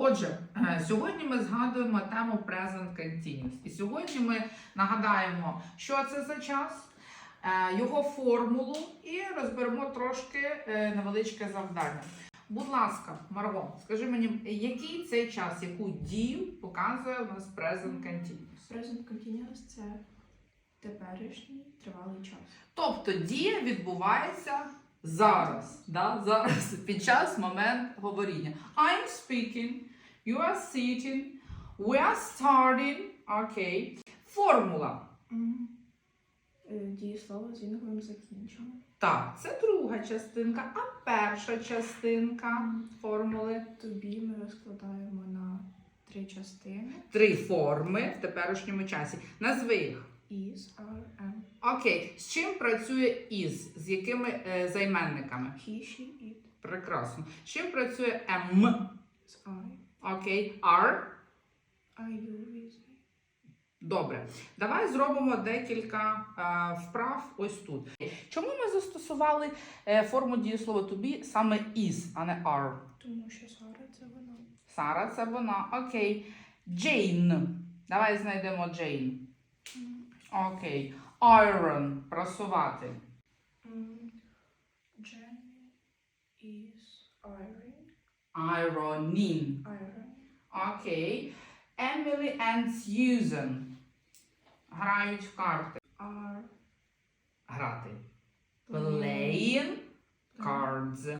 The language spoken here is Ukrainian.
Отже, е, сьогодні ми згадуємо тему Present Continuous. І сьогодні ми нагадаємо, що це за час, е, його формулу і розберемо трошки е, невеличке завдання. Будь ласка, Марго, скажи мені, який цей час, яку дію показує у нас Present Continuous? Present continuous це теперішній тривалий час. Тобто дія відбувається зараз, да? зараз під час момент говоріння. I'm speaking, you are sitting, we are starting. Окей. Формула. Е, Дієслово з інговим закінченням. Так, це друга частинка, а перша частинка формули. Тобі ми розкладаємо на три частини. Три форми в теперішньому часі. Назви їх. Is, are. Окей. З чим працює із? З якими е, займенниками? He, she, it. Прекрасно. З чим працює м? З I. Окей. Are? I, you, we, they. Добре, давай зробимо декілька е, вправ ось тут. Чому ми застосували е, форму дієслова to be саме is, а не are? Тому що Сара це вона. Сара це вона. Окей. Jane. Давай знайдемо Jane. Окей. Iron. Просувати. Jenny is iron. Ironing. Iron. Окей. Emily and Susan. Грають в карти. Are Грати. Playing cards.